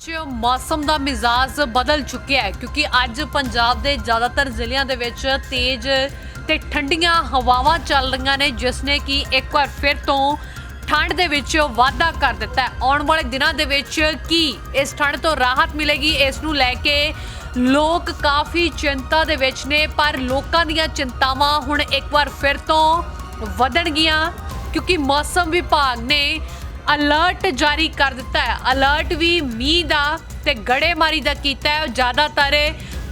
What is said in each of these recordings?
ਚ ਮੌਸਮ ਦਾ ਮਿਜ਼ਾਜ ਬਦਲ ਚੁੱਕਿਆ ਹੈ, ਕਿਉਂਕਿ ਅੱਜ ਪੰਜਾਬ ਦੇ ਜ਼ਿਆਦਾਤਰ ਜ਼ਿਲ੍ਹਿਆਂ ਦੇ ਵਿੱਚ ਤੇਜ਼ ਤੇ ਠੰਡੀਆਂ ਹਵਾਵਾਂ ਚੱਲ ਰਹੀਆਂ ਨੇ, ਜਿਸ ਨੇ ਕਿ ਇੱਕ ਵਾਰ ਫਿਰ ਤੋਂ ਠੰਡ ਦੇ ਵਿੱਚ ਵਾਧਾ ਕਰ ਦਿੱਤਾ ਹੈ। ਆਉਣ ਵਾਲੇ ਦਿਨਾਂ ਦੇ ਵਿੱਚ ਕੀ ਇਸ ਠੰਡ ਤੋਂ ਰਾਹਤ ਮਿਲੇਗੀ, ਇਸ ਨੂੰ ਲੈ ਕੇ ਲੋਕ ਕਾਫੀ ਚਿੰਤਾ ਦੇ ਵਿੱਚ ਨੇ, ਪਰ ਲੋਕਾਂ ਦੀਆਂ ਚਿੰਤਾਵਾਂ ਹੁਣ ਇੱਕ ਵਾਰ ਫਿਰ ਤੋਂ ਵਧਣਗੀਆਂ, ਕਿਉਂਕਿ ਮੌਸਮ ਵਿਭਾਗ ਨੇ ਅਲਰਟ ਜਾਰੀ ਕਰ ਦਿੱਤਾ ਹੈ। ਅਲਰਟ ਵੀ ਮੀਂਹ ਦਾ ਤੇ ਗੜੇਮਾਰੀ ਦਾ ਕੀਤਾ ਹੈ। ਜ਼ਿਆਦਾਤਰ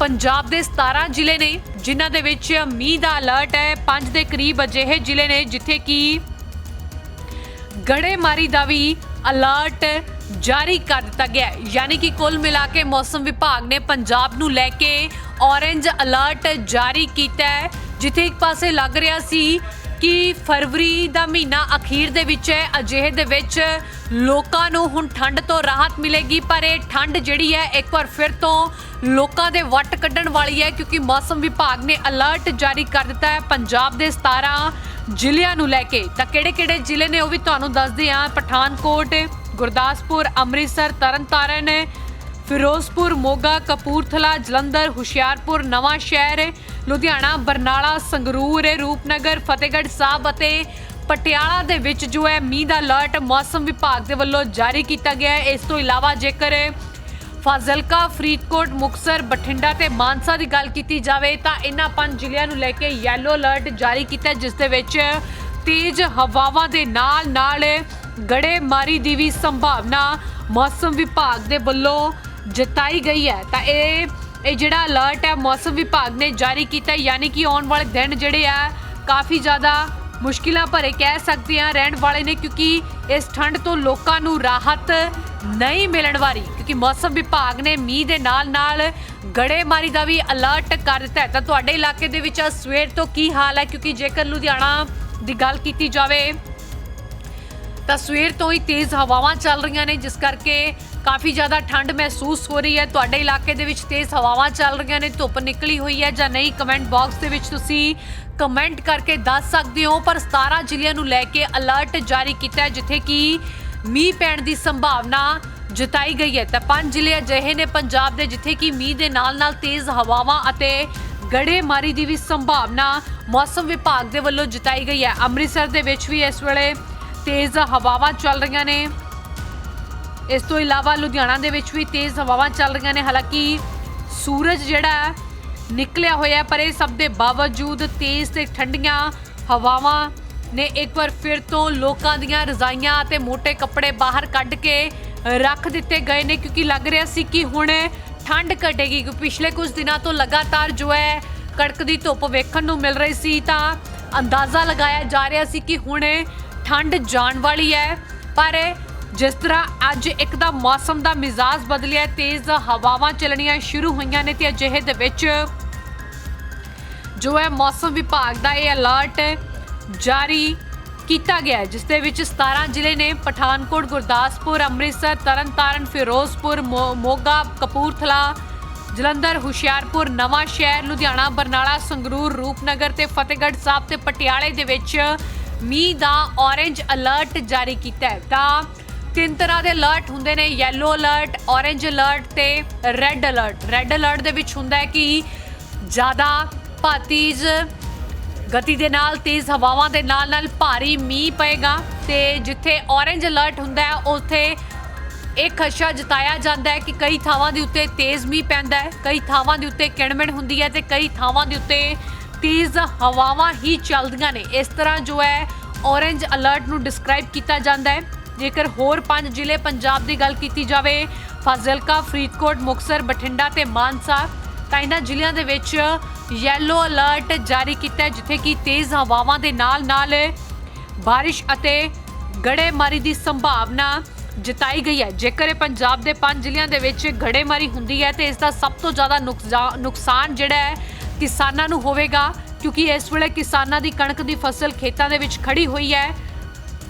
ਪੰਜਾਬ ਦੇ 17 ਜ਼ਿਲ੍ਹੇ ਨੇ, ਜਿਨ੍ਹਾਂ ਦੇ ਵਿੱਚ ਮੀਂਹ ਦਾ ਅਲਰਟ ਹੈ। 5 ਦੇ ਕਰੀਬ ਅਜਿਹੇ ਜ਼ਿਲ੍ਹੇ ਨੇ, ਜਿੱਥੇ ਕਿ ਗੜੇਮਾਰੀ ਦਾ ਵੀ ਅਲਰਟ ਜਾਰੀ ਕਰ ਦਿੱਤਾ ਗਿਆ ਹੈ। ਯਾਨੀ ਕਿ ਕੁੱਲ ਮਿਲਾ ਕੇ ਮੌਸਮ ਵਿਭਾਗ ਨੇ ਪੰਜਾਬ ਨੂੰ ਲੈ ਕੇ ਔਰੇਂਜ ਅਲਰਟ ਜਾਰੀ ਕੀਤਾ ਹੈ, ਜਿੱਥੇ ਇੱਕ ਪਾਸੇ ਲੱਗ ਰਿਹਾ ਸੀ ਕਿ ਫਰਵਰੀ ਦਾ ਮਹੀਨਾ ਅਖੀਰ ਦੇ ਵਿੱਚ ਹੈ, ਅਜਿਹੇ ਦੇ ਵਿੱਚ ਲੋਕਾਂ ਨੂੰ ਹੁਣ ਠੰਡ ਤੋਂ ਰਾਹਤ ਮਿਲੇਗੀ, ਪਰ ਇਹ ਠੰਡ ਜਿਹੜੀ ਹੈ, ਇੱਕ ਵਾਰ ਫਿਰ ਤੋਂ ਲੋਕਾਂ ਦੇ ਵੱਟ ਕੱਢਣ ਵਾਲੀ ਹੈ, ਕਿਉਂਕਿ ਮੌਸਮ ਵਿਭਾਗ ਨੇ ਅਲਰਟ ਜਾਰੀ ਕਰ ਦਿੱਤਾ ਹੈ ਪੰਜਾਬ ਦੇ 17 ਜ਼ਿਲ੍ਹਿਆਂ ਨੂੰ ਲੈ ਕੇ। ਤਾਂ ਕਿਹੜੇ-ਕਿਹੜੇ ਜ਼ਿਲ੍ਹੇ ਨੇ ਉਹ ਵੀ ਤੁਹਾਨੂੰ ਦੱਸਦੇ ਹਾਂ। ਪਠਾਨਕੋਟ, ਗੁਰਦਾਸਪੁਰ, ਅੰਮ੍ਰਿਤਸਰ, ਤਰਨਤਾਰਨ ਫਿਰੋਜ਼ਪੁਰ, ਮੋਗਾ, ਕਪੂਰਥਲਾ, ਜਲੰਧਰ, ਹੁਸ਼ਿਆਰਪੁਰ, ਨਵਾਂ ਸ਼ਹਿਰ, ਲੁਧਿਆਣਾ, ਬਰਨਾਲਾ, ਸੰਗਰੂਰ, ਰੂਪਨਗਰ, ਫਤਿਹਗੜ੍ਹ ਸਾਹਿਬ ਅਤੇ ਪਟਿਆਲਾ ਦੇ ਵਿੱਚ ਜੋ ਹੈ ਮੀਂਹ ਦਾ ਅਲਰਟ ਮੌਸਮ ਵਿਭਾਗ ਦੇ ਵੱਲੋਂ ਜਾਰੀ ਕੀਤਾ ਗਿਆ ਹੈ। ਇਸ ਤੋਂ ਇਲਾਵਾ ਜੇਕਰ ਫਾਜ਼ਿਲਕਾ, ਫਰੀਦਕੋਟ ਮੁਕਸਰ ਬਠਿੰਡਾ ਤੇ ਮਾਨਸਾ ਦੀ ਗੱਲ ਕੀਤੀ ਜਾਵੇ ਤਾਂ ਇਹਨਾਂ ਪੰਜ ਜ਼ਿਲ੍ਹਿਆਂ ਨੂੰ ਲੈ ਕੇ ਯੈਲੋ ਅਲਰਟ ਜਾਰੀ ਕੀਤਾ ਜਿਸ ਦੇ ਵਿੱਚ ਤੇਜ਼ ਹਵਾਵਾਂ ਦੇ ਨਾਲ ਨਾਲ ਗੜੇਮਾਰੀ ਦੀ ਵੀ ਸੰਭਾਵਨਾ ਮੌਸਮ ਵਿਭਾਗ ਦੇ ਵੱਲੋਂ ਜਤਾਈ ਗਈ ਹੈ। ਤਾਂ ਇਹ ਇਹ ਜਿਹੜਾ ਅਲਰਟ ਹੈ, ਮੌਸਮ ਵਿਭਾਗ ਨੇ ਜਾਰੀ ਕੀਤਾ ਯਾਨੀ ਕਿ ਆਉਣ ਵਾਲੇ ਦਿਨ ਜਿਹੜੇ ਆ, ਕਾਫੀ ਜ਼ਿਆਦਾ ਮੁਸ਼ਕਿਲਾਂ ਭਰੇ ਕਹਿ ਸਕਦੇ ਆ ਰਹਿਣ ਵਾਲੇ ਨੇ, ਕਿਉਂਕਿ ਇਸ ਠੰਡ ਤੋਂ ਲੋਕਾਂ ਨੂੰ ਰਾਹਤ ਨਹੀਂ ਮਿਲਣ ਵਾਲੀ ਕਿਉਂਕਿ ਮੌਸਮ ਵਿਭਾਗ ਨੇ ਮੀਂਹ ਦੇ ਨਾਲ ਨਾਲ ਗੜੇਮਾਰੀ ਦਾ ਵੀ ਅਲਰਟ ਕਰ ਦਿੱਤਾ ਹੈ। ਤਾਂ ਤੁਹਾਡੇ ਇਲਾਕੇ ਦੇ ਵਿੱਚ ਅੱਜ ਸਵੇਰ ਤੋਂ ਕੀ ਹਾਲ ਹੈ? ਕਿਉਂਕਿ ਜੇਕਰ ਲੁਧਿਆਣਾ ਦੀ ਗੱਲ ਕੀਤੀ ਜਾਵੇ, ਤਾਂ ਸਵੇਰ ਤੋਂ ਹੀ ਤੇਜ਼ ਹਵਾਵਾਂ ਚੱਲ ਰਹੀਆਂ ਨੇ, ਜਿਸ ਕਰਕੇ ਕਾਫੀ ਜ਼ਿਆਦਾ ਠੰਡ ਮਹਿਸੂਸ ਹੋ ਰਹੀ ਹੈ। ਤੁਹਾਡੇ ਇਲਾਕੇ ਦੇ ਵਿੱਚ ਤੇਜ਼ ਹਵਾਵਾਂ ਚੱਲ ਰਹੀਆਂ ਨੇ, ਧੁੱਪ ਨਿਕਲੀ ਹੋਈ ਹੈ ਜਾਂ ਨਹੀਂ? ਕਮੈਂਟ ਬਾਕਸ ਦੇ ਵਿੱਚ ਤੁਸੀਂ ਕਮੈਂਟ ਕਰਕੇ ਦੱਸ ਸਕਦੇ ਹੋ, ਪਰ 17 ਜ਼ਿਲ੍ਹਿਆਂ ਨੂੰ ਲੈ ਕੇ ਅਲਰਟ ਜਾਰੀ ਕੀਤਾ ਹੈ, ਜਿੱਥੇ ਕਿ ਮੀਂਹ ਪੈਣ ਦੀ ਸੰਭਾਵਨਾ ਜਤਾਈ ਗਈ ਹੈ। ਤਾਂ ਪੰਜ ਜ਼ਿਲ੍ਹੇ ਅਜਿਹੇ ਨੇ ਪੰਜਾਬ ਦੇ, ਜਿੱਥੇ ਕਿ ਮੀਂਹ ਦੇ ਨਾਲ-ਨਾਲ ਤੇਜ਼ ਹਵਾਵਾਂ ਅਤੇ ਗੜੇਮਾਰੀ ਦੀ ਵੀ ਸੰਭਾਵਨਾ ਮੌਸਮ ਵਿਭਾਗ ਦੇ ਵੱਲੋਂ ਜਤਾਈ ਗਈ ਹੈ। ਅੰਮ੍ਰਿਤਸਰ ਦੇ ਵਿੱਚ ਵੀ ਇਸ ਵੇਲੇ ਤੇਜ਼ ਹਵਾਵਾਂ ਚੱਲ ਰਹੀਆਂ ਨੇ। ਇਸ ਤੋਂ ਇਲਾਵਾ ਲੁਧਿਆਣਾ ਦੇ ਵਿੱਚ ਵੀ ਤੇਜ਼ ਹਵਾਵਾਂ ਚੱਲ ਰਹੀਆਂ ਨੇ। ਹਾਲਾਂਕਿ ਸੂਰਜ ਜਿਹੜਾ ਨਿਕਲਿਆ ਹੋਇਆ ਪਰ ਇਹ ਸਭ ਦੇ ਬਾਵਜੂਦ ਤੇਜ਼ ਤੇ ਠੰਡੀਆਂ ਹਵਾਵਾਂ ਨੇ ਇੱਕ ਵਾਰ ਫਿਰ ਤੋਂ ਲੋਕਾਂ ਦੀਆਂ ਰਜ਼ਾਈਆਂ ਅਤੇ ਮੋٹے ਕੱਪੜੇ ਬਾਹਰ ਕੱਢ ਕੇ ਰੱਖ ਦਿੱਤੇ ਗਏ ਨੇ, ਕਿਉਂਕਿ ਲੱਗ ਰਿਹਾ ਸੀ ਕਿ ਹੁਣ ਠੰਡ ਘਟੇਗੀ। ਕਿਉਂਕਿ ਪਿਛਲੇ ਕੁਝ ਦਿਨਾਂ ਤੋਂ ਲਗਾਤਾਰ ਜੋ ਹੈ ਕੜਕਦੀ ਧੁੱਪ ਵੇਖਣ ਨੂੰ ਮਿਲ ਰਹੀ ਸੀ, ਤਾਂ ਅੰਦਾਜ਼ਾ ਲਗਾਇਆ ਜਾ ਰਿਹਾ ਸੀ ਕਿ ਹੁਣ ਠੰਡ ਜਾਣ ਵਾਲੀ ਹੈ। ਪਰ ਜਿਸ ਤਰ੍ਹਾਂ ਅੱਜ ਇੱਕ ਇੱਕਦਮ ਮੌਸਮ ਦਾ ਮਿਜ਼ਾਜ ਬਦਲਿਆ, ਤੇਜ਼ ਹਵਾਵਾਂ ਚੱਲਣੀਆਂ ਸ਼ੁਰੂ ਹੋਈਆਂ ਨੇ ਤੇ ਅਜਿਹੇ ਦੇ ਵਿੱਚ ਜੋ ਹੈ ਮੌਸਮ ਵਿਭਾਗ ਦਾ ਇਹ ਅਲਰਟ ਜਾਰੀ ਕੀਤਾ ਗਿਆ ਜਿਸ ਦੇ ਵਿੱਚ 17 ਜ਼ਿਲ੍ਹੇ ਨੇ ਪਠਾਨਕੋਟ, ਗੁਰਦਾਸਪੁਰ, ਅੰਮ੍ਰਿਤਸਰ, ਤਰਨਤਾਰਨ, ਫਿਰੋਜ਼ਪੁਰ, ਮੋ- ਮੋਗਾ, ਕਪੂਰਥਲਾ, ਜਲੰਧਰ, ਹੁਸ਼ਿਆਰਪੁਰ, ਨਵਾਂ ਸ਼ਹਿਰ, ਲੁਧਿਆਣਾ, ਬਰਨਾਲਾ, ਸੰਗਰੂਰ, ਰੂਪਨਗਰ ਤੇ ਫਤਿਹਗੜ੍ਹ ਸਾਹਿਬ ਤੇ ਪਟਿਆਲੇ ਦੇ ਵਿੱਚ ਮੀਂਹ ਦਾ ਔਰੇਂਜ ਅਲਰਟ ਜਾਰੀ ਕੀਤਾ ਹੈ। ਤਾਂ ਤਿੰਨ ਤਰ੍ਹਾਂ ਦੇ ਅਲਰਟ ਹੁੰਦੇ ਨੇ ਯੈਲੋ ਅਲਰਟ ਔਰੇਂਜ ਅਲਰਟ ਤੇ ਰੈੱਡ ਅਲਰਟ ਰੈੱਡ ਅਲਰਟ ਦੇ ਵਿੱਚ ਹੁੰਦਾ ਹੈ ਕਿ ਜ਼ਿਆਦਾ ਭਾਤੀਜ ਗਤੀ ਦੇ ਨਾਲ, ਤੇਜ਼ ਹਵਾਵਾਂ ਦੇ ਨਾਲ ਨਾਲ ਭਾਰੀ ਮੀਂਹ ਪਏਗਾ ਤੇ ਜਿੱਥੇ ਔਰੇਂਜ ਅਲਰਟ ਹੁੰਦਾ ਹੈ, ਉੱਥੇ ਇਹ ਖਸ਼ਾ ਜਤਾਇਆ ਜਾਂਦਾ ਹੈ ਕਿ ਕਈ ਥਾਵਾਂ ਦੇ ਉੱਤੇ ਤੇਜ਼ ਮੀਂਹ ਪੈਂਦਾ ਹੈ, ਕਈ ਥਾਵਾਂ ਦੇ ਉੱਤੇ ਕਿਣਮਿਣ ਹੁੰਦੀ ਹੈ ਤੇ ਕਈ ਥਾਵਾਂ ਦੇ ਉੱਤੇ ਤੇਜ਼ ਹਵਾਵਾਂ ਹੀ ਚੱਲਦੀਆਂ ਨੇ। ਇਸ ਤਰ੍ਹਾਂ ਜੋ ਹੈ ਔਰੇਂਜ ਅਲਰਟ ਨੂੰ ਡਿਸਕ੍ਰਾਈਬ ਕੀਤਾ ਜਾਂਦਾ ਹੈ। ਜੇਕਰ ਹੋਰ ਪੰਜ ਜ਼ਿਲ੍ਹੇ ਪੰਜਾਬ ਦੀ ਗੱਲ ਕੀਤੀ ਜਾਵੇ, ਫਾਜ਼ਿਲਕਾ, ਫਰੀਦਕੋਟ ਮੁਕਸਰ ਬਠਿੰਡਾ ਤੇ ਮਾਨਸਾ, ਤਾਂ ਇਹਨਾਂ ਜ਼ਿਲ੍ਹਿਆਂ ਦੇ ਵਿੱਚ ਯੈਲੋ ਅਲਰਟ ਜਾਰੀ ਕੀਤਾ ਜਿੱਥੇ ਕਿ ਤੇਜ਼ ਹਵਾਵਾਂ ਦੇ ਨਾਲ ਨਾਲ ਬਾਰਿਸ਼ ਅਤੇ ਗੜੇਮਾਰੀ ਦੀ ਸੰਭਾਵਨਾ ਜਤਾਈ ਗਈ ਹੈ। ਜੇਕਰ ਇਹ ਪੰਜਾਬ ਦੇ ਪੰਜ ਜ਼ਿਲ੍ਹਿਆਂ ਦੇ ਵਿੱਚ ਗੜੇਮਾਰੀ ਹੁੰਦੀ ਹੈ, ਤੇ ਇਸ ਦਾ ਸਭ ਤੋਂ ਜ਼ਿਆਦਾ ਨੁਕਸਾ- ਨੁਕਸਾਨ ਜਿਹੜਾ ਹੈ, ਕਿਸਾਨਾਂ ਨੂੰ ਹੋਵੇਗਾ, ਕਿਉਂਕਿ ਇਸ ਵੇਲੇ ਕਿਸਾਨਾਂ ਦੀ ਕਣਕ ਦੀ ਫਸਲ ਖੇਤਾਂ ਦੇ ਵਿੱਚ ਖੜੀ ਹੋਈ ਹੈ।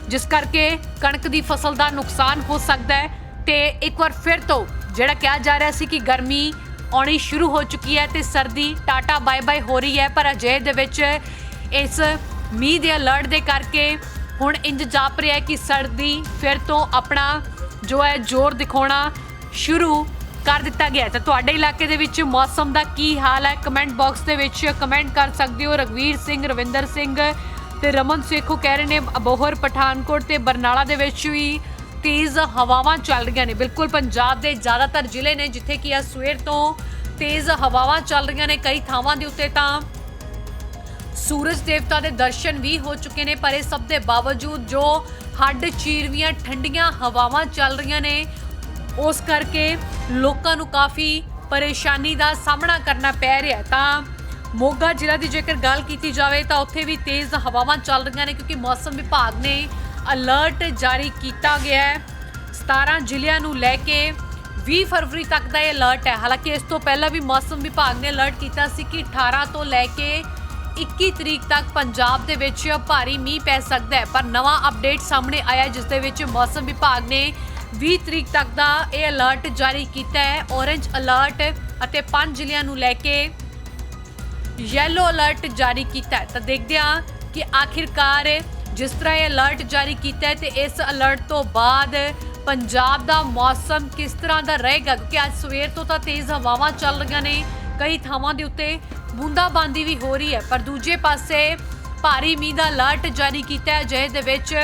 ਜਿਸ ਕਰਕੇ ਕਣਕ ਦੀ ਫਸਲ ਦਾ ਨੁਕਸਾਨ ਹੋ ਸਕਦਾ ਹੈ। ਤੇ ਇੱਕ ਵਾਰ ਫਿਰ ਤੋਂ ਜਿਹੜਾ ਕਿਹਾ ਜਾ ਰਿਹਾ ਸੀ ਕਿ ਗਰਮੀ ਆਉਣੀ ਸ਼ੁਰੂ ਹੋ ਚੁੱਕੀ ਹੈ ਤੇ ਸਰਦੀ ਟਾਟਾ ਬਾਏ ਬਾਏ ਹੋ ਰਹੀ ਹੈ, ਪਰ ਅਜੇ ਦੇ ਵਿੱਚ ਇਸ ਮੀਂਹ ਦੇ ਅਲਰਟ ਦੇ ਕਰਕੇ ਹੁਣ ਇੰਜ ਜਾਪ ਰਿਹਾ ਹੈ ਕਿ ਸਰਦੀ ਫਿਰ ਤੋਂ ਆਪਣਾ ਜੋ ਹੈ ਜ਼ੋਰ ਦਿਖਾਉਣਾ ਸ਼ੁਰੂ ਕਰ ਦਿੱਤਾ ਗਿਆ ਤਾਂ ਤੁਹਾਡੇ ਇਲਾਕੇ ਦੇ ਵਿੱਚ ਮੌਸਮ ਦਾ ਕੀ ਹਾਲ ਹੈ? ਕਮੈਂਟ ਬਾਕਸ ਦੇ ਵਿੱਚ ਕਮੈਂਟ ਕਰ ਸਕਦੇ ਹੋ। ਰਗਵੀਰ ਸਿੰਘ, ਰਵਿੰਦਰ ਸਿੰਘ ਤੇ ਰਮਨ ਸੇਖੋ ਕਹਿ ਰਹੇ ਨੇ, ਅਬੋਹਰ, ਪਠਾਨਕੋਟ ਤੇ ਬਰਨਾਲਾ ਦੇ ਵਿੱਚ ਵੀ ਤੇਜ਼ ਹਵਾਵਾਂ ਚੱਲ ਰਹੀਆਂ ਨੇ। ਬਿਲਕੁਲ ਪੰਜਾਬ ਦੇ ਜ਼ਿਆਦਾਤਰ ਜ਼ਿਲ੍ਹੇ ਨੇ, ਜਿੱਥੇ ਕਿ ਆ ਸਵੇਰ ਤੋਂ ਤੇਜ਼ ਹਵਾਵਾਂ ਚੱਲ ਰਹੀਆਂ ਨੇ ਕਈ ਥਾਵਾਂ ਦੇ ਉੱਤੇ ਤਾਂ। ਸੂਰਜ ਦੇਵਤਾ ਦੇ ਦਰਸ਼ਨ ਵੀ ਹੋ ਚੁੱਕੇ ਨੇ, ਪਰ ਇਹ ਸਭ ਦੇ ਬਾਵਜੂਦ ਜੋ ਹੱਡ ਚੀਰਵੀਆਂ, ਠੰਡੀਆਂ ਹਵਾਵਾਂ ਚੱਲ ਰਹੀਆਂ ਨੇ, ਉਸ ਕਰਕੇ ਲੋਕਾਂ ਨੂੰ ਕਾਫੀ ਪਰੇਸ਼ਾਨੀ ਦਾ ਸਾਹਮਣਾ ਕਰਨਾ ਪੈ ਰਿਹਾ ਤਾਂ ਮੋਗਾ ਜ਼ਿਲ੍ਹਾ ਦੀ ਜੇਕਰ ਗੱਲ ਕੀਤੀ ਜਾਵੇ ਤਾਂ ਉੱਥੇ ਵੀ ਤੇਜ਼ ਹਵਾਵਾਂ ਚੱਲ ਰਹੀਆਂ ਨੇ ਕਿਉਂਕਿ ਮੌਸਮ ਵਿਭਾਗ ਨੇ ਅਲਰਟ ਜਾਰੀ ਕੀਤਾ ਗਿਆ ਹੈ। 17 ਜ਼ਿਲ੍ਹਿਆਂ ਨੂੰ ਲੈ ਕੇ 20 ਫਰਵਰੀ ਤੱਕ ਦਾ ਇਹ ਅਲਰਟ ਹੈ। ਹਾਲਾਂਕਿ ਇਸ ਤੋਂ ਪਹਿਲਾਂ ਵੀ ਮੌਸਮ ਵਿਭਾਗ ਨੇ ਅਲਰਟ ਕੀਤਾ ਸੀ ਕਿ 18 ਤੋਂ ਲੈ ਕੇ 21 ਤਰੀਕ ਤੱਕ ਪੰਜਾਬ ਦੇ ਵਿੱਚ ਭਾਰੀ ਮੀਂਹ ਪੈ ਸਕਦਾ ਹੈ। ਪਰ ਨਵਾਂ ਅਪਡੇਟ ਸਾਹਮਣੇ ਆਇਆ ਜਿਸ ਦੇ ਵਿੱਚ ਮੌਸਮ ਵਿਭਾਗ ਨੇ 20 ਤਰੀਕ ਤੱਕ ਦਾ ਇਹ ਅਲਰਟ ਜਾਰੀ ਕੀਤਾ ਹੈ। ਔਰੇਂਜ ਅਲਰਟ ਅਤੇ ਪੰਜ ਜ਼ਿਲ੍ਹਿਆਂ ਨੂੰ ਲੈ ਕੇ ਯੈਲੋ ਅਲਰਟ ਜਾਰੀ ਕੀਤਾ ਹੈ। ਤਾਂ ਦੇਖਦੇ ਹਾਂ ਕਿ ਆਖਿਰਕਾਰ ਜਿਸ ਤਰ੍ਹਾਂ ਇਹ ਅਲਰਟ ਜਾਰੀ ਕੀਤਾ ਹੈ ਤੇ ਇਸ ਅਲਰਟ ਤੋਂ ਬਾਅਦ ਪੰਜਾਬ ਦਾ ਮੌਸਮ ਕਿਸ ਤਰ੍ਹਾਂ ਦਾ ਰਹੇਗਾ? ਕਿਉਂਕਿ ਅੱਜ ਸਵੇਰ ਤੋਂ ਤਾਂ ਤੇਜ਼ ਹਵਾਵਾਂ ਚੱਲ ਰਹੀਆਂ ਨੇ। ਕਈ ਥਾਵਾਂ ਦੇ ਉੱਤੇ ਬੂੰਦਾਬਾਂਦੀ ਵੀ ਹੋ ਰਹੀ ਹੈ। ਪਰ ਦੂਜੇ ਪਾਸੇ ਭਾਰੀ ਮੀਂਹ ਦਾ ਅਲਰਟ ਜਾਰੀ ਕੀਤਾ ਹੈ, ਜਿਹਦੇ ਦੇ ਵਿੱਚ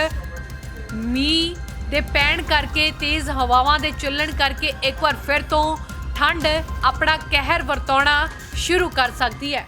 ਮੀਂਹ ਦੇ ਪੈਣ ਕਰਕੇ, ਤੇਜ਼ ਹਵਾਵਾਂ ਦੇ ਚੱਲਣ ਕਰਕੇ ਇੱਕ ਵਾਰ ਫਿਰ ਤੋਂ ਠੰਡ ਆਪਣਾ ਕਹਿਰ ਵਰਤਾਉਣਾ ਸ਼ੁਰੂ ਕਰ ਸਕਦੀ ਹੈ।